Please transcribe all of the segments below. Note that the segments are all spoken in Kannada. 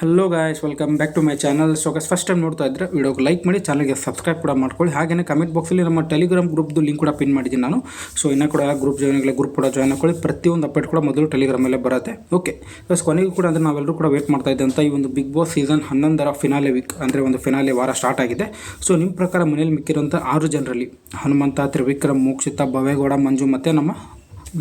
Hello guys welcome back to my channel so guys first time ನೋಡ್ತಾ ಇದ್ದರೆ ವಿಡಿಯೋಗೆ ಲೈಕ್ ಮಾಡಿ ಚಾನಲ್ಗೆ ಸಬ್ಸ್ಕ್ರೈಬ್ ಕೂಡ ಮಾಡ್ಕೊಳ್ಳಿ. ಹಾಗೆಯೇ ಕಮೆಂಟ್ ಬಾಕ್ಸಲ್ಲಿ ನಮ್ಮ ಟೆಲಿಗ್ರಾಮ್ ಗ್ರೂಪ್ದು ಲಿಂಕ್ ಕೂಡ ಪಿನ್ ಮಾಡಿದ್ದೀನಿ ನಾನು. ಸೊ ಇನ್ನೂ ಕೂಡ ಗ್ರೂಪ್ ಜಾಯ್ನ್ ಆಗಲಿ ಗ್ರೂಪ್ ಕೂಡ ಜಾಯ್ನ್ ಹಾಕೊಳ್ಳಿ ಪ್ರತಿಯೊಂದು ಅಪ್ಡೇಟ್ ಕೂಡ ಮೊದಲು ಟೆಲಿಗ್ರಾಮಲ್ಲೇ ಬರುತ್ತೆ. ಓಕೆ ಬಸ್ ಕೊನೆಗೂ ಕೂಡ ಅಂದರೆ ನಾವೆಲ್ಲರೂ ಕೂಡ ವೇಟ್ ಮಾಡ್ತಾ ಇದ್ದಂಥ ಈ ಒಂದು ಬಿಗ್ ಬಾಸ್ ಸೀಸನ್ ಹನ್ನೊಂದರ ಫಿನಾಲೆ ವೀಕ್ ಅಂದರೆ ಒಂದು ಫಿನಾಲೆ ವಾರ ಸ್ಟಾರ್ಟ್ ಆಗಿದೆ. ಸೊ ನಿಮ್ಮ ಪ್ರಕಾರ ಮನೇಲಿ ಮಿಕ್ಕಿರುವಂಥ ಆರು ಜನರಲ್ಲಿ ಹನುಮಂತ, ತ್ರಿವಿಕ್ರಮ್, ಮೋಕ್ಷಿತ ಭವೇಗೌಡ ಮಂಜು ಮತ್ತು ನಮ್ಮ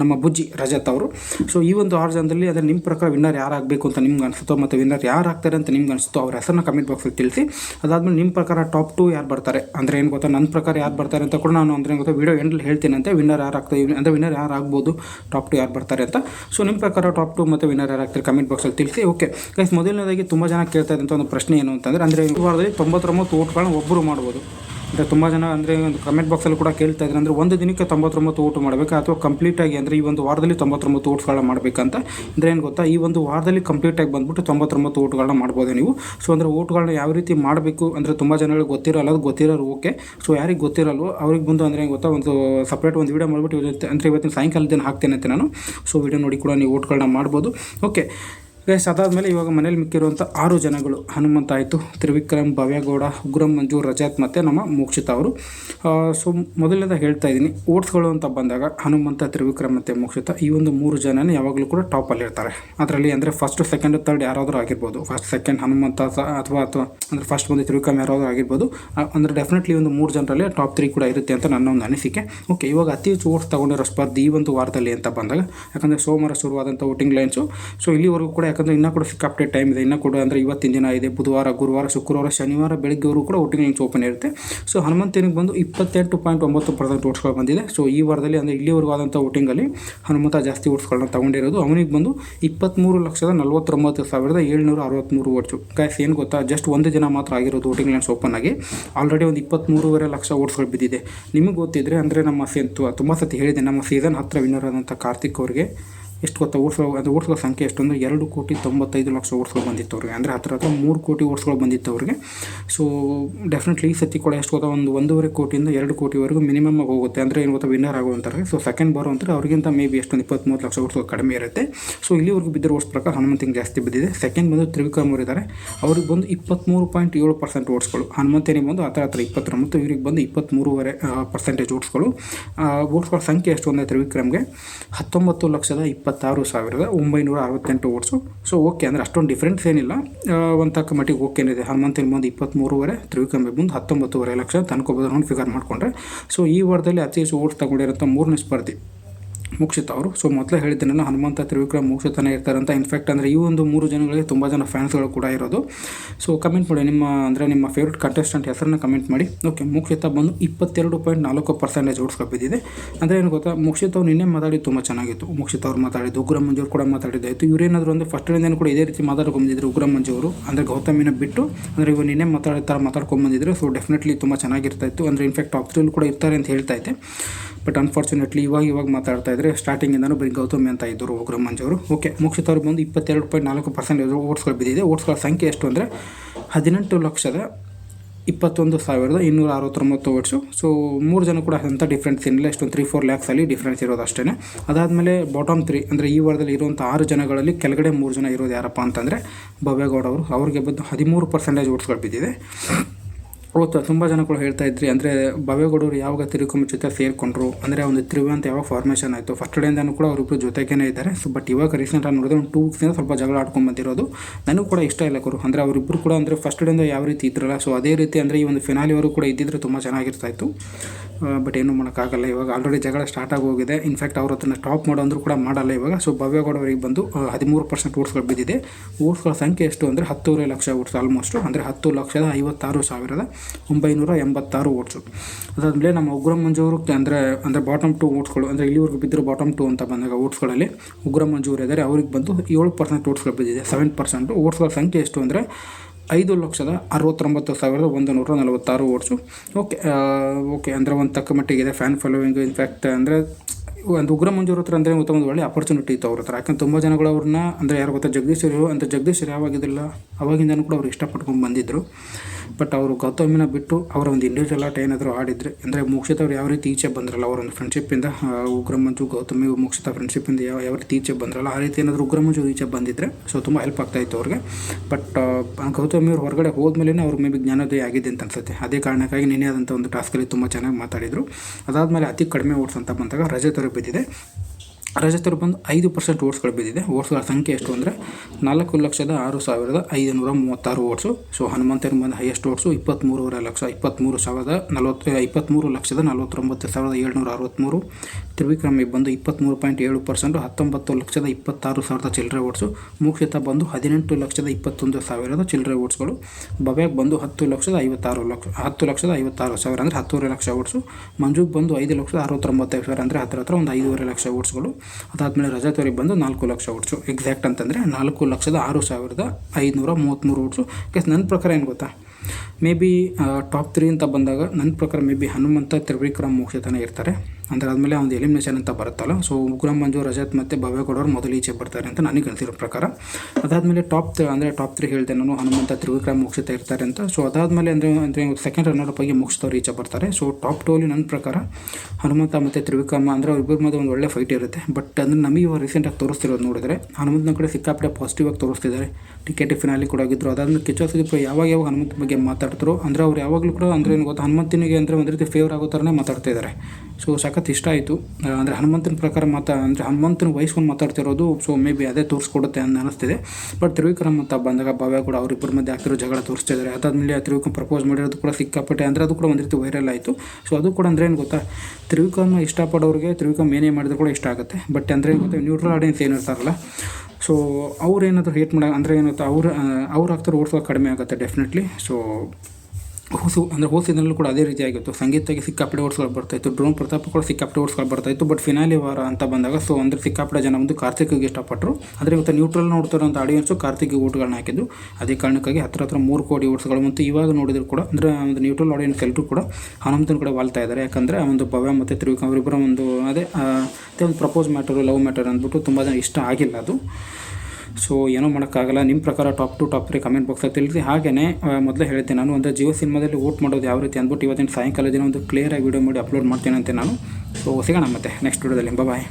ನಮ್ಮ ಬುಜ್ಜಿ ರಜತ್ ಅವರು. ಸೊ ಈ ಒಂದು ಆರು ಜನದಲ್ಲಿ ಅದರ ನಿಮ್ಮ ಪ್ರಕಾರ ವಿನ್ನರ್ ಯಾರು ಆಗಬೇಕು ಅಂತ ನಿಮ್ಗೆ ಅನಿಸುತ್ತೋ ಮತ್ತು ವಿನ್ನರ್ ಯಾರು ಆಗ್ತಾರೆ ಅಂತ ನಿಮ್ಗೆ ಅನಿಸುತ್ತೋ ಅವ್ರ ಹೆಸರನ್ನ ಕಮೆಂಟ್ ಬಾಕ್ಸಲ್ಲಿ ತಿಳಿಸಿ. ಅದಾದಮೇಲೆ ನಿಮ್ಮ ಪ್ರಕಾರ ಟಾಪ್ ಟು ಯಾರು ಬರ್ತಾರೆ? ಅಂದರೆ ಏನು ಗೊತ್ತಾ? ನನ್ನ ಪ್ರಕಾರ ಯಾರು ಬರ್ತಾರೆ ಅಂತ ಕೂಡ ನಾನು ಅಂದರೆ ಗೊತ್ತಾ? ವೀಡಿಯೋ ಎಂಡಲ್ಲಿ ಹೇಳ್ತೀನಿ ಅಂತ. ವಿನ್ನರ್ ಯಾರು ಆಗ್ತಾರೆ ಅಂದರೆ ವಿನ್ನರ್ ಯಾರು ಆಗ್ಬೋದು? ಟಾಪ್ ಟು ಯಾರು ಬರ್ತಾರೆ ಅಂತ. ಸೊ ನಿಮ್ಮ ಪ್ರಕಾರ ಟಾಪ್ ಟು ಮತ್ತು ವಿನ್ನರ್ ಯಾರು ಆಗ್ತಾರೆ ಕಮೆಂಟ್ ಬಾಕ್ಸಲ್ಲಿ ತಿಳಿಸಿ. ಓಕೆ ಗೈಸ್ ಮೊದಲನೇದಾಗಿ ತುಂಬ ಜನ ಕೇಳ್ತಾ ಇದ್ದಂಥ ಒಂದು ಪ್ರಶ್ನೆ ಏನು ಅಂತಂದರೆ, ಅಂದರೆ ಈ ವಾರದಲ್ಲಿ ತೊಂಬತ್ತೊಂಬತ್ತು ಓಟ್ಗಳನ್ನ ಒಬ್ಬರು ಮಾಡ್ಬೋದು. ಅಂದರೆ ತುಂಬ ಜನ ಅಂದರೆ ಒಂದು ಕಮೆಂಟ್ ಬಾಕ್ಸಲ್ಲಿ ಕೂಡ ಕೇಳ್ತಾ ಇದ್ದಾರೆ. ಅಂದರೆ ಒಂದು ದಿನಕ್ಕೆ ತೊಂಬತ್ತೊಂಬತ್ತು ಓಟು ಮಾಡಬೇಕಾ? ಅಥವಾ ಕಂಪ್ಲೀಟಾಗಿ ಅಂದರೆ ಈ ಒಂದು ವಾರದಲ್ಲಿ ತೊಂಬತ್ತೊಂಬತ್ತು ಓಟ್ಸ್ಗಳನ್ನ ಮಾಡಬೇಕಂತ? ಅಂದರೆ ಏನು ಗೊತ್ತಾ? ಈ ಒಂದು ವಾರದಲ್ಲಿ ಕಂಪ್ಲೀಟಾಗಿ ಬಂದುಬಿಟ್ಟು ತೊಂಬತ್ತೊಂಬತ್ತು ಓಟ್ಗಳನ್ನ ಮಾಡ್ಬೋದು ನೀವು? ಸೊ ಅಂದರೆ ಓಟ್ಗಳನ್ನ ಯಾವ ರೀತಿ ಮಾಡಬೇಕು ಅಂದರೆ ತುಂಬ ಜನಗಳಿಗೆ ಗೊತ್ತಿರಲ್ಲ, ಅದು ಗೊತ್ತಿರೋರು ಓಕೆ. ಸೊ ಯಾರಿಗೆ ಗೊತ್ತಿರಲ್ವೋ ಅವ್ರಿಗೆ ಬಂದು ಅಂದರೆ ಏನು ಗೊತ್ತಾ? ಒಂದು ಸಪ್ರೇಟ್ ಒಂದು ವೀಡಿಯೋ ಮಾಡಿಬಿಟ್ಟು ಅಂದರೆ ಇವತ್ತಿನ ಸಾಯಂಕಾಲ ದಿನ ಹಾಕ್ತೇನೆ ಅಂತ ನಾನು. ಸೊ ವೀಡಿಯೋ ನೋಡಿ ಕೂಡ ನೀವು ಓಟ್ಗಳನ್ನ ಮಾಡ್ಬೋದು. ಓಕೆ ಗೈಸ್ ಅದಾದಮೇಲೆ ಇವಾಗ ಮನೇಲಿ ಮಿಕ್ಕಿರುವಂಥ ಆರು ಜನಗಳು. ಹನುಮಂತ ಆಯಿತು, ತ್ರಿವಿಕ್ರಮ್, ಭವ್ಯಗೌಡ, ಉಗ್ರಂ, ಮಂಜು, ರಜಾತ್ ಮತ್ತು ನಮ್ಮ ಮೋಕ್ಷಿತ ಅವರು. ಸೊ ಮೊದಲನೇದ ಹೇಳ್ತಾ ಇದ್ದೀನಿ ಓಟ್ಸ್ಗಳು ಅಂತ ಬಂದಾಗ ಹನುಮಂತ, ತ್ರಿವಿಕ್ರಮ್ ಮತ್ತು ಮೋಕ್ಷಿತ ಈ ಒಂದು ಮೂರು ಜನನೇ ಯಾವಾಗಲೂ ಕೂಡ ಟಾಪಲ್ಲಿರ್ತಾರೆ ಅದರಲ್ಲಿ ಅಂದರೆ ಫಸ್ಟ್ ಸೆಕೆಂಡ್ ತರ್ಡ್ ಯಾರಾದರೂ ಆಗಿರ್ಬೋದು. ಫಸ್ಟ್ ಸೆಕೆಂಡ್ ಹನುಮಂತ ಅಥವಾ ಅಥವಾ ಅಂದರೆ ಫಸ್ಟ್ ಬಂದು ತ್ರಿವಿಕ್ರಮ್ ಯಾರಾದರೂ ಆಗಿರ್ಬೋದು. ಅಂದರೆ ಡೆಫಿನೆಟ್ಲಿ ಒಂದು ಮೂರು ಜನರಲ್ಲಿ ಟಾಪ್ ತ್ರೀ ಕೂಡ ಇರುತ್ತೆ ಅಂತ ನನ್ನ ಒಂದು ಅನಿಸಿಕೆ. ಓಕೆ ಇವಾಗ ಅತಿ ಹೆಚ್ಚು ಓಟ್ಸ್ ತೊಗೊಂಡಿರೋ ಸ್ಪರ್ಧೆ ಈ ಒಂದು ವಾರದಲ್ಲಿ ಅಂತ ಬಂದಾಗ, ಯಾಕಂದರೆ ಸೋಮವಾರ ಶುರುವಾದಂಥ ವೋಟಿಂಗ್ ಲೈನ್ಸು ಸೊ ಇಲ್ಲಿವರೆಗೂ ಕೂಡ ಯಾಕಂದರೆ ಇನ್ನೂ ಕೂಡ ಸಿಕ್ಕಾಪಟ್ಟೆ ಟೈಮ್ ಇದೆ. ಇನ್ನೂ ಕೂಡ ಅಂದರೆ ಇವತ್ತಿನ ದಿನ ಇದೆ. ಬುಧವಾರ, ಗುರುವಾರ, ಶುಕ್ರವಾರ, ಶನಿವಾರ ಬೆಳಗ್ಗೆವರೆಗೂ ಕೂಡ ವೋಟಿಂಗ್ ಲೈನ್ಸ್ ಓಪನ್ ಇರುತ್ತೆ. ಸೊ ಹನುಮಂತನಿಗೆ ಬಂದು ಇಪ್ಪತ್ತೆಂಟು ಪಾಯಿಂಟ್ ಒಂಬತ್ತು ಪರ್ಸೆಂಟ್ ಓಟ್ಸ್ಗಳು ಬಂದಿದೆ. ಸೊ ಈ ವಾರದಲ್ಲಿ ಅಂದರೆ ಇಲ್ಲಿವರೆಗೂ ಆದಂಥ ವೋಟಿಂಗಲ್ಲಿ ಹನುಮಂತ ಜಾಸ್ತಿ ಓಟ್ಸ್ಗಳನ್ನ ತಗೊಂಡಿರೋದು. ಅವನಿಗೆ ಬಂದು ಇಪ್ಪತ್ತ್ಮೂರು ಲಕ್ಷದ ನಲವತ್ತೊಂಬತ್ತು ಸಾವಿರದ ಏಳ್ನೂರ ಅರವತ್ತ್ಮೂರು ಓಟ್ಸು ಗಾಯ್ಸ್ ಏನು ಗೊತ್ತಾ? ಜಸ್ಟ್ ಒಂದು ದಿನ ಮಾತ್ರ ಆಗಿರೋದು ಓಟಿಂಗ್ ಲೈನ್ಸ್ ಓಪನ್ ಆಗಿ. ಆಲ್ರೆಡಿ ಒಂದು ಇಪ್ಪತ್ತ್ಮೂರುವರೆ ಲಕ್ಷ ಓಟ್ಸ್ಗಳು ಬಿದ್ದಿದೆ. ನಿಮಗೆ ಗೊತ್ತಿದ್ರೆ ಅಂದರೆ ನಮ್ಮ ಸೆಂತು ತುಂಬ ಸತಿ ಹೇಳಿದೆ, ನಮ್ಮ ಸೀಸನ್ ಹತ್ತಿರ ವಿನ್ನರ್ ಆದಂಥ ಕಾರ್ತಿಕ್ ಅವರಿಗೆ ಎಷ್ಟು ಗೊತ್ತಾ ಓಟ್ಸ್ಗಳು ಅದು ಓಟ್ಸ್ಗಳ ಸಂಖ್ಯೆ ಎಷ್ಟು ಅಂದರೆ ಎರಡು ಕೋಟಿ ತೊಂಬತ್ತೈದು ಲಕ್ಷ ಓಟ್ಸ್ಗಳು ಬಂದಿತ್ತು ಅವ್ರಿಗೆ. ಅಂದರೆ ಹತ್ರ ಹತ್ರ ಮೂರು ಕೋಟಿ ಓಟ್ಸ್ಗಳು ಬಂದಿತ್ತು ಅವ್ರಿಗೆ. ಸೊ ಡೆಫಿನೆಟ್ಲಿ ಈ ಸತಿ ಕೂಡ ಎಷ್ಟು ಗೊತ್ತಾ, ಒಂದು ಒಂದೂವರೆ ಕೋಟಿಯಿಂದ ಎರಡು ಕೋಟಿವರೆಗೂ ಮಿನಿಮಮ್ ಹೋಗುತ್ತೆ ಅಂದರೆ ಏನು ಗೊತ್ತಾ ವಿನ್ನರ್ ಆಗುವಂತಾರೆ ಸೊ ಸೆಕೆಂಡ್ ಬಾರು ಅಂತಾರೆ ಅವ್ರಿಗಿಂತ ಮೇ ಬಿ ಎಷ್ಟೊಂದು ಇಪ್ಪತ್ತ್ಮೂರು ಲಕ್ಷ ಓಟ್ಸ್ಗಳು ಕಡಿಮೆ ಇರುತ್ತೆ. ಸೊ ಇಲ್ಲಿವರೆಗೂ ಬಿದ್ದಿರೋ ಓಟ್ಸ್ ಪ್ರಕಾರ ಹನುಮಂತಿಗೆ ಜಾಸ್ತಿ ಬಿದ್ದಿದೆ. ಸೆಕೆಂಡ್ ಬಂದು ತ್ರಿವಿಕ್ರಮ್ ಇದ್ದಾರೆ ಅವ್ರಿಗೆ ಬಂದು ಇಪ್ಪತ್ತ್ಮೂರು ಪಾಯಿಂಟ್ ಏಳು ಪರ್ಸೆಂಟ್ ಓಟ್ಸ್ಗಳು. ಹನುಮಂತನಿಗೆ ಬಂದು ಹತ್ರ ಹತ್ರ ಇಪ್ಪತ್ತೊಂಬತ್ತು ಇವ್ರಿಗೆ ಬಂದು ಇಪ್ಪತ್ತ್ಮೂರುವರೆ ಪರ್ಸೆಂಟೇಜ್ ಓಟ್ಸ್ಗಳು. ಓಟ್ಸ್ಗಳ ಸಂಖ್ಯೆ ಎಷ್ಟು ಅಂದರೆ ತ್ರಿವಿಕ್ರಮ್ಗೆ? ಹತ್ತೊಂಬತ್ತು ಲಕ್ಷದ ಇಪ್ಪತ್ತಾರು ಸಾವಿರದ ಒಂಬೈನೂರ ಅರವತ್ತೆಂಟು ಓಟ್ಸು. ಸೊ ಓಕೆ ಅಂದರೆ ಅಷ್ಟೊಂದು ಡಿಫ್ರೆನ್ಸ್ ಏನಿಲ್ಲ. ಒಂದು ತಕ್ಕ ಮಟ್ಟಿಗೆ ಓಕೆನಿದೆ ಹನುಮಂತನ ಬಂದು ಇಪ್ಪತ್ತ್ಮೂರುವರೆ ತ್ರಿವಿಕಂಬೆ ಬಂದು ಹತ್ತೊಂಬತ್ತುವರೆ ಲಕ್ಷ ತನ್ಕೋಬೋದು ನೋಡಿ ಫಿಗರ್ ಮಾಡಿಕೊಂಡ್ರೆ. ಸೊ ಈ ವಾರದಲ್ಲಿ ಅತಿ ಹೆಚ್ಚು ಓಟ್ಸ್ ತಗೊಂಡಿರೋಂಥ ಮೂರನೇ ಸ್ಪರ್ಧಿ. ಮೋಕ್ಷಿತ ಅವರು. ಸೊ ಮೊದಲೇ ಹೇಳಿದ್ದೇನೆ ಹನುಮಂತ ತ್ರಿವಿಕ್ರಮ್ ಮುಕ್ಷಿತನೇ ಇರ್ತಾರೆ ಅಂತ ಇನ್ಫ್ಯಾಕ್ಟ್ ಅಂದರೆ ಈ ಒಂದು ಮೂರು ಜನಗಳಿಗೆ ತುಂಬ ಜನ ಫ್ಯಾನ್ಸ್ಗಳು ಕೂಡ ಇರೋದು. ಸೊ ಕಮೆಂಟ್ ಮಾಡಿ, ನಿಮ್ಮ, ಅಂದರೆ ನಿಮ್ಮ ಫೇವ್ರೆಟ್ ಕಂಟೆಸ್ಟೆಂಟ್ ಹೆಸರನ್ನ ಕಮೆಂಟ್ ಮಾಡಿ. ಓಕೆ ಮುಕ್ಷಿತ ಬಂದು ಇಪ್ಪತ್ತೆರಡು ಪಾಯಿಂಟ್ ನಾಲ್ಕು ಪರ್ಸೆಂಟೇಜ್ ಬಿದ್ದಿದೆ ಅಂದರೆ ಏನು ಗೊತ್ತಾ ಮುಕ್ಷಿತ ಅವ್ರು ನಿನ್ನೆ ಮಾತಾಡಿ ತುಂಬ ಚೆನ್ನಾಗಿತ್ತು. ಮುಕ್ಷಿತ ಅವ್ರು ಮಾತಾಡಿದ್ದು, ಉಗ್ರ ಮಂಜೂರು ಕೂಡ ಮಾತಾಡಿದ್ದಾಯಿತು ಇವರೇನಾದರೂ ಒಂದು ಫಸ್ಟ್ ಡೇಂದ ಕೂಡ ಇದೇ ರೀತಿ ಮಾತಾಡ್ಕೊಂಬಂದಿದ್ರು ಉಗ್ರ ಮಂಜು ಅಂದರೆ ಗೌತಮಿನ ಬಿಟ್ಟು, ಅಂದರೆ ಇವರು ನಿನ್ನೆ ಮಾತಾಡೋ ಥರ ಮಾತಾಡ್ಕೊಂಬಂದಿದ್ರು ಸೊ ಡೆಫಿನೆಟ್ಲಿ ತುಂಬ ಚೆನ್ನಾಗಿರ್ತಾ ಇತ್ತು. ಅಂದರೆ ಇನ್ಫ್ಯಾಕ್ಟ್ ಟಾಪ್ ಕೂಡ ಇರ್ತಾರೆ ಅಂತ ಹೇಳ್ತಾ ಇದ್ದೆ. ಬಟ್ ಅನ್ಫಾರ್ಚುನೇಟ್ಲಿ ಇವಾಗ ಇವಾಗ ಮಾತಾಡ್ತಾ ಇದ್ರೆ ಸ್ಟಾರ್ಟಿಂಗಿಂದನೂ ಬರೀ ಗೌತಮಿ ಅಂತ ಇದ್ದರು ಉಗ್ರ ಮಂಜವರು ಓಕೆ ಮುಕ್ಷಿತ್ ಬಂದು ಇಪ್ಪತ್ತೆರಡು ಪಾಯಿಂಟ್ ನಾಲ್ಕು ಪರ್ಸೆಂಟೇಜ್ ಓಟ್ಸ್ಗಳು ಬಿದ್ದಿದೆ. ಓಟ್ಸ್ಗಳ ಸಂಖ್ಯೆ ಎಷ್ಟು ಅಂದರೆ ಹದಿನೆಂಟು ಲಕ್ಷದ ಇಪ್ಪತ್ತೊಂದು ಸಾವಿರದ ಇನ್ನೂರ ಅರವತ್ತೊಂಬತ್ತು ಓಟ್ಸು ಸೊ ಮೂರು ಜನ ಕೂಡ ಅಂಥ ಡಿಫ್ರೆನ್ಸ್ ಏನಿಲ್ಲ. ಎಷ್ಟೊಂದು ತ್ರೀ ಫೋರ್ ಲ್ಯಾಕ್ಸಲ್ಲಿ ಡಿಫ್ರೆನ್ಸ್ ಇರೋದು ಅಷ್ಟೇ ಅದಾದಮೇಲೆ ಬಾಟಮ್ ತ್ರೀ ಅಂದರೆ ಈ ವಾರದಲ್ಲಿ ಇರುವಂಥ ಆರು ಜನಗಳಲ್ಲಿ ಕೆಳಗಡೆ ಮೂರು ಜನ ಇರೋದು ಯಾರಪ್ಪ ಅಂತಂದರೆ ಭವ್ಯಗೌಡ ಅವರು. ಅವ್ರಿಗೆ ಬಂದು ಹದಿಮೂರು ಪರ್ಸೆಂಟೇಜ್ ಓಟ್ಸ್ಗಳು ಬಿದ್ದಿದೆ. ಅವತ್ತು ತುಂಬ ಜನಗಳು ಹೇಳ್ತಾ ಇದ್ರಿ, ಅಂದರೆ ಭವ್ಯಗೌಡರು ಯಾವಾಗ ತಿರುಕುಮ ಜೊತೆ ಸೇರಿಕೊಂಡ್ರು, ಅಂದರೆ ಒಂದು ತಿರುವಿ ಅಂತ ಯಾವಾಗ ಫಾರ್ಮೇಷನ್ ಆಯಿತು? ಫಸ್ಟ್ ಡೇಯಿಂದನೂ ಕೂಡ ಅವರಿಬ್ಬರು ಜೊತೆಗೇ ಇದ್ದಾರೆ. ಸೊ ಬಟ್ ಇವಾಗ ರೀಸೆಂಟಾಗಿ ನೋಡಿದ್ರೆ ಒಂದು ಟೂ ವೀಕ್ಸಿಂದ ಸ್ವಲ್ಪ ಜಗಳ ಆಡ್ಕೊಂಡು ಬಂದಿರೋದು. ನನಗೂ ಕೂಡ ಇಷ್ಟ ಇಲ್ಲ ಗುರು. ಅಂದರೆ ಅವರಿಬ್ಬರು ಕೂಡ ಅಂದರೆ ಫಸ್ಟ್ ಡೇಯಿಂದ ಯಾವ ರೀತಿ ಇದ್ರಲ್ಲ ಸೊ ಅದೇ ರೀತಿ ಅಂದರೆ ಈ ಒಂದು ಫಿನಾಲಿಯವರು ಕೂಡ ಇದ್ದಿದ್ರೆ ತುಂಬ ಚೆನ್ನಾಗಿರ್ತಾ ಇತ್ತು. ಬಟ್ ಏನೂ ಮಾಡೋಕ್ಕಾಗಲ್ಲ. ಇವಾಗ ಆಲ್ರೆಡಿ ಜಗಳ ಸ್ಟಾರ್ಟ್ ಆಗಿ ಹೋಗಿದೆ. ಇನ್ಫ್ಯಾಕ್ಟ್ ಅವ್ರ ಹತ್ರನ ಸ್ಟಾಪ್ ಮಾಡೋ ಅಂದರೂ ಕೂಡ ಮಾಡಲ್ಲ ಇವಾಗ. ಸೊ ಭವ್ಯಗೌಡ ಅವರಿಗೆ ಬಂದು ಹದಿಮೂರು ಪರ್ಸೆಂಟ್ ಓಟ್ಸ್ಗಳು ಬಿದ್ದಿದೆ. ಓಟ್ಸ್ಗಳ ಸಂಖ್ಯೆ ಎಷ್ಟು ಅಂದರೆ ಹತ್ತೂವರೆ ಲಕ್ಷ ಓಟ್ಸ್ ಆಲ್ಮೋಸ್ಟು ಅಂದರೆ ಹತ್ತು ಲಕ್ಷದ ಐವತ್ತಾರು ಸಾವಿರದ ಒಂಬೈನೂರ ಎಂಬತ್ತಾರು ಓಟ್ಸು ಅದಾದಮೇಲೆ ನಮ್ಮ ಉಗ್ರ ಮಂಜು ಅವರು ಅಂದರೆ ಅಂದರೆ ಬಾಟಮ್ ಟು ಓಟ್ಸ್ಗಳು ಅಂದರೆ ಇಲ್ಲಿವರೆಗೂ ಬಿದ್ದಿರೋ ಬಾಟಮ್ ಟು ಅಂತ ಬಂದಾಗ ಓಟ್ಸ್ಗಳಲ್ಲಿ ಉಗ್ರ ಮಂಜು ಅವರು ಇದ್ದಾರೆ. ಅವ್ರಿಗೆ ಬಂದು ಏಳು ಪರ್ಸೆಂಟ್ ಓಟ್ಸ್ಗಳು ಬಿದ್ದಿದೆ. ಸೆವೆನ್ ಪರ್ಸೆಂಟು ಓಟ್ಸ್ಗಳ ಸಂಖ್ಯೆ ಎಷ್ಟು ಅಂದರೆ ಐದು ಲಕ್ಷದ ಅರವತ್ತೊಂಬತ್ತು ಸಾವಿರದ ಒಂದು ನೂರ ನಲವತ್ತಾರು ಓಟ್ಸು. ಓಕೆ ಓಕೆ ಅಂದರೆ ಒಂದು ತಕ್ಕ ಇದೆ ಫ್ಯಾನ್ ಫಾಲೋವಿಂಗ್ ಇನ್ಫ್ಯಾಕ್ಟ್ ಅಂದರೆ ಒಂದು ಉಗ್ರ ಮಂಜೂರ್ ಹತ್ರ ಅಂದರೆ ಉತ್ತಮ ಒಳ್ಳೆ ಅಪರ್ಚುನಿಟಿ ಇತ್ತು ಅವ್ರ ಹತ್ರ. ಯಾಕಂದ್ರೆ ತುಂಬ ಜನಗಳು ಅವ್ರನ್ನ, ಅಂದರೆ ಯಾರು ಗೊತ್ತಾ ಜಗದೀಶ್ವರಿ ಅಂತ ಜಗದೀಶ್ ಯಾವಾಗಿದ್ದಿಲ್ಲ, ಅವಾಗಿಂದನೂ ಕೂಡ ಅವ್ರು ಇಷ್ಟಪಟ್ಕೊಂಡು ಬಂದಿದ್ದರು ಬಟ್ ಅವರು ಗೌತಮಿನ ಬಿಟ್ಟು ಅವರ ಒಂದು ಇಂಡಿವಿಜುವಲ್ ಆಟ ಏನಾದರೂ ಆಡಿದರೆ, ಅಂದರೆ ಮುಕ್ಷಿತ ಅವ್ರು ಯಾವ ರೀತಿ ಈಚೆ ಬಂದ್ರಲ್ಲ, ಅವರ ಒಂದು ಫ್ರೆಂಡ್ಶಿಪ್ಪಿಂದ ಉಗ್ರಮಂಜು ಗೌತಮಿ ಮುಕ್ಷಿತ ಫ್ರೆಂಡ್ಶಿಪ್ಪಿಂದ ಯಾವ ಯಾವ ರೀತಿ ಈಚೆ ಬಂದ್ರಲ್ಲ, ಆ ರೀತಿ ಏನಾದರೂ ಉಗ್ರಮಂಜು ಈಚೆ ಬಂದಿದ್ದರೆ ಸೊ ತುಂಬ ಹೆಲ್ಪ್ ಆಗ್ತಾಯಿತ್ತು ಅವ್ರಿಗೆ. ಬಟ್ ಗೌತಮಿ ಅವ್ರು ಹೊರಗಡೆ ಹೋದ್ಮೇಲೆ ಅವ್ರಿಗೆ ಮೇ ಬಿ ಜ್ಞಾನೋದಯ ಆಗಿದೆ ಅಂತ ಅನ್ಸುತ್ತೆ. ಅದೇ ಕಾರಣಕ್ಕಾಗಿ ನಿನ್ನೆ ಆದಂಥ ಒಂದು ಟಾಸ್ಕಲ್ಲಿ ತುಂಬ ಚೆನ್ನಾಗಿ ಮಾತಾಡಿದರು. ಅದಾದಮೇಲೆ ಅತಿ ಕಡಿಮೆ ಓಟ್ಸ್ ಅಂತ ಬಂದಾಗ ರಜೆ ಬಿದ್ದಿದೆ ರಜತ್ ಅವ್ರಿಗೆ ಬಂದು ಐದು ಪರ್ಸೆಂಟ್ ಓಟ್ಸ್ಗಳು ಬಿದ್ದಿದೆ. ಓಟ್ಸ್ಗಳ ಸಂಖ್ಯೆ ಎಷ್ಟು ಅಂದರೆ ನಾಲ್ಕು ಲಕ್ಷದ ಆರು ಸಾವಿರದ ಐದುನೂರ ಮೂವತ್ತಾರು ಓಟ್ಸು ಸೊ ಹನುಮಂತನ ಬಂದು ಹೈಯೆಸ್ಟ್ ಓಟ್ಸು ಇಪ್ಪತ್ತ್ಮೂರುವರೆ ಲಕ್ಷ ಇಪ್ಪತ್ತ್ಮೂರು ಸಾವಿರದ ನಲವತ್ತು ಇಪ್ಪತ್ತ್ಮೂರು ಲಕ್ಷದ ನಲವತ್ತೊಂಬತ್ತು ಸಾವಿರದ ಏಳ್ನೂರ ಅರವತ್ತ್ಮೂರು ತ್ರಿವಿಕ್ರಮಿಗೆ ಬಂದು ಇಪ್ಪತ್ತ್ಮೂರು ಪಾಯಿಂಟ್ ಏಳು ಪರ್ಸೆಂಟು ಹತ್ತೊಂಬತ್ತು ಲಕ್ಷದ ಇಪ್ಪತ್ತಾರು ಸಾವಿರದ ಚಿಲ್ಲರೆ ಓಟ್ಸು ಮುಖ್ಯತಃ ಬಂದು ಹದಿನೆಂಟು ಲಕ್ಷದ ಇಪ್ಪತ್ತೊಂದು ಸಾವಿರದ ಚಿಲ್ಲರೆ ಓಟ್ಸ್ಗಳು ಭವ್ಯಕ್ಕೆ ಬಂದು ಹತ್ತು ಲಕ್ಷದ ಐವತ್ತಾರು ಲಕ್ಷ, ಹತ್ತು ಲಕ್ಷದ ಐವತ್ತಾರು ಸಾವಿರ ಅಂದರೆ ಹತ್ತೂವರೆ ಲಕ್ಷ ಓಟ್ಸು ಮಂಜುಗೆ ಬಂದು ಐದು ಲಕ್ಷದ ಅರವತ್ತೊಂಬತ್ತೈದು ಸಾವಿರ ಅಂದರೆ ಹತ್ತಿರ ಹತ್ರ ಒಂದು ಐದೂವರೆ ಲಕ್ಷ ಓಟ್ಸ್ಗಳು ಅದಾದಮೇಲೆ ರಜಾ ತೋರಿ ಬಂದು ನಾಲ್ಕು ಲಕ್ಷ ಓಟ್ಸು ಎಕ್ಸಾಕ್ಟ್ ಅಂತಂದರೆ ನಾಲ್ಕು ಲಕ್ಷದ ಆರು ಸಾವಿರದ ಐದುನೂರ ಮೂವತ್ತ್ಮೂರು ಓಟ್ಸು ಕೆಸ್ ನನ್ನ ಪ್ರಕಾರ ಏನು ಗೊತ್ತಾ? ಮೇ ಬಿ ಟಾಪ್ ತ್ರೀ ಅಂತ ಬಂದಾಗ ನನ್ನ ಪ್ರಕಾರ ಮೇ ಬಿ ಹನುಮಂತ, ತ್ರಿವಿಕ್ರಮ್, ಮೋಕ್ಷತನ ಇರ್ತಾರೆ. ಅಂದರೆ ಆದಮೇಲೆ ಒಂದು ಎಲಿಮಿನೇಷನ್ ಅಂತ ಬರುತ್ತಲ್ಲ. ಸೊ ಉಗ್ರಂ ಮಂಜು, ರಜತ್ ಮತ್ತು ಭವ್ಯಗೌಡರು ಮೊದಲು ಈಚೆ ಬರ್ತಾರೆ ಅಂತ ನನಗೆ ಅನಿಸಿರೋ ಪ್ರಕಾರ. ಅದಾದಮೇಲೆ ಟಾಪ್ ಅಂದರೆ ಟಾಪ್ ತ್ರೀ ಹೇಳಿದೆ ನಾನು. ಹನುಮಂತ, ತ್ರಿವಿಕ್ರಮ್ ಮುಗಿಸ್ತಾ ಇರ್ತಾರೆ ಅಂತ. ಸೊ ಅದಾದಮೇಲೆ ಅಂದರೆ ಅಂದರೆ ಸೆಕೆಂಡ್ ರನ್ನರ್ ಆಗಿ ಮುಗಿಸ್ತವ್ರು ಈಚೆ ಬರ್ತಾರೆ. ಸೊ ಟಾಪ್ ಟೂಲಿ ನನ್ನ ಪ್ರಕಾರ ಹನುಮಂತ ಮತ್ತು ತ್ರಿವಿಕ್ರಮ ಅಂದರೆ ಅವ್ರಿಬ್ಬರ ಮಧ್ಯೆ ಒಂದು ಒಳ್ಳೆ ಫೈಟ್ ಇರುತ್ತೆ. ಬಟ್ ಅಂದರೆ ನಮಗೆ ಇವಾಗ ರೀಸೆಂಟಾಗಿ ತೋರಿಸ್ತಿರೋದು ನೋಡಿದ್ರೆ, ಹನುಮಂತನ ಕಡೆ ಸಿಕ್ಕಾಪಟ್ಟೆ ಪಾಸಿಟಿವ್ ಆಗಿ ತೋರಿಸ್ತಿದ್ದಾರೆ. ಟಿಕೆಟ್ ಫಿನಾಲಿ ಕೂಡ ಆಗಿದ್ರು. ಅದಾದ್ಮೇಲೆ ಕಿಚ್ಚ ಸುದೀಪ್ ಯಾವಾಗ ಯಾವಾಗ ಹನುಮಂತ ಬಗ್ಗೆ ಮಾತಾಡ್ತಾರೋ, ಅಂದರೆ ಅವ್ರು ಯಾವಾಗಲೂ ಕೂಡ ಅಂದರೆ ಏನು ಗೊತ್ತಾ, ಹನುಮಂತನಿಗೆ ಅಂದರೆ ಒಂದು ರೀತಿ ಫೇವರ್ ಆಗೋ ಥರನೇ ಮಾತಾಡ್ತಾ ಇದ್ದಾರೆ. ಸೊ ಸಖತ್ ಇಷ್ಟ ಆಯಿತು. ಅಂದರೆ ಹನುಮಂತನ ಪ್ರಕಾರ ಮಾತಾ, ಅಂದರೆ ಹನುಮಂತನ ವಹಿಸ್ಕೊಂಡು ಮಾತಾಡ್ತಿರೋದು ಸೊ ಮೇ ಬಿ ಅದೇ ತೋರಿಸ್ಕೊಡುತ್ತೆ ಅಂತ ಅನಿಸ್ತಿದೆ. ಬಟ್ ತ್ರಿವಿಕ್ರಮ್ ಅಂತ ಬಂದಾಗ ಭವ್ಯ ಕೂಡ ಅವರಿಬ್ಬರ ಮಧ್ಯೆ ಆಗ್ತಿರೋ ಜಗಳ ತೋರಿಸ್ತಾ ಇದ್ದಾರೆ ಅದಾದಮೇಲೆ ತ್ರಿವಿಕ್ರಮ್ ಪ್ರಪೋಸ್ ಮಾಡಿರೋದು ಕೂಡ ಸಿಕ್ಕಾಪಟ್ಟೆ, ಅಂದರೆ ಅದು ಕೂಡ ಒಂದು ರೀತಿ ವೈರಲ್ ಆಯಿತು. ಸೊ ಅದು ಕೂಡ ಅಂದರೆ ಏನು ಗೊತ್ತಾ ತ್ರಿವಿಕ್ರಮ್ನ ಇಷ್ಟಪಡೋರಿಗೆ ತ್ರಿವಿಕ್ರಮ್ ಏನೇ ಮಾಡಿದ್ರು ಕೂಡ ಇಷ್ಟ ಆಗುತ್ತೆ. ಬಟ್ ಅಂದರೆ ಏನು ಗೊತ್ತಾ ನ್ಯೂಟ್ರಲ್ ಆಡಿಯನ್ಸ್ ಏನು ಇರ್ತಾರಲ್ಲ ಸೊ ಅವ್ರು ಏನಾದರೂ ಹೇಟ್ ಮಾಡ, ಅಂದರೆ ಏನಾಗುತ್ತೆ ಅವ್ರು ಅವ್ರು ಆಗ್ತಾರೆ ಓಡಿಸೋದು ಕಡಿಮೆ ಆಗುತ್ತೆ ಡೆಫಿನೆಟ್ಲಿ ಸೊ ಹೊಸು ಅಂದರೆ ಹೋಸಿನಲ್ಲೂ ಕೂಡ ಅದೇ ರೀತಿ ಆಗಿತ್ತು. ಸಂಗೀತಕ್ಕೆ ಸಿಕ್ಕಾಪಟ್ಟೆ ಓಡಿಸ್ಗಳು ಬರ್ತಾಯಿತ್ತು, ಡ್ರೋನ್ ಪ್ರತಾಪ್ ಕೂಡ ಸಿಕ್ಕಾಪಟ್ಟೆ ಓಡಿಸ್ಗಳು ಬರ್ತಾಯಿತ್ತು, ಬಟ್ ಫಿನಾಲಿ ವಾರ ಅಂತ ಬಂದಾಗ ಸೊ ಅಂದರೆ ಸಿಕ್ಕಾಪಟ್ಟೆ ಜನ ಒಂದು ಕಾರ್ತಿಕ್ಗೆ ಇಷ್ಟಪಟ್ಟರು ಆದರೆ ಇವತ್ತು ನ್ಯೂಟ್ರಲ್ ನೋಡ್ತಿರೋಂಥ ಆಡಿಯನ್ಸು ಕಾರ್ತಿಕ್ಗೆ ಓಟ್ಗಳನ್ನ ಹಾಕಿದ್ದು. ಅದೇ ಕಾರಣಕ್ಕಾಗಿ ಹತ್ರ ಹತ್ರ ಮೂರು ಕೋಟಿ ಓಟ್ಸ್ಗಳು ಮತ್ತು ಇವಾಗ ನೋಡಿದ್ರು ಕೂಡ ಅಂದರೆ ಒಂದು ನ್ಯೂಟ್ರಲ್ ಆಡಿಯನ್ಸ್ ಎಲ್ಲರೂ ಕೂಡ ಹನುಮಂತನ ಕೂಡ ವಾಲ್ತಾ ಇದ್ದಾರೆ. ಯಾಕಂದರೆ ಒಂದು ಭವ್ಯ ಮತ್ತು ತ್ರಿವಿಕ್ರಮ್ ಅವರಿಬ್ಬರ ಒಂದು ಅದೇ ಅದೇ ಒಂದು ಪ್ರಪೋಸ್ ಮ್ಯಾಟರು ಲವ್ ಮ್ಯಾಟರ್ ಅಂದ್ಬಿಟ್ಟು ತುಂಬ ಜನ ಇಷ್ಟ ಆಗಿಲ್ಲ ಅದು. ಸೊ ಏನೂ ಮಾಡೋಕ್ಕಾಗಲ್ಲ. ನಿಮ್ಮ ಪ್ರಕಾರ top two top three comment ಬಾಕ್ಸಲ್ಲಿ ತಿಳಿಸಿ ಹಾಗೆಯೇ ಮೊದಲೇ ಹೇಳ್ತೀನಿ ನಾನು ಅಂದರೆ ಜಿಯೋ ಸಿನಿಮಾದಲ್ಲಿ ವೋಟ್ ಮಾಡೋದು ಯಾವ ರೀತಿ ಅಂದ್ಬಿಟ್ಟು ಇವತ್ತಿನ ಸಾಯಂಕಾಲ ದಿನ ಒಂದು ಕ್ಲಿಯರಾಗಿ ವೀಡಿಯೋ ಮಾಡಿ ಅಪ್ಲೋಡ್ ಮಾಡ್ತೀನಿ ಅಂತ ನಾನು. ಸೊ ಸಿಗೋಣ ಮತ್ತೆ ನೆಕ್ಸ್ಟ್ ವೀಡಿಯೋದಲ್ಲಿ ಬಾಯ್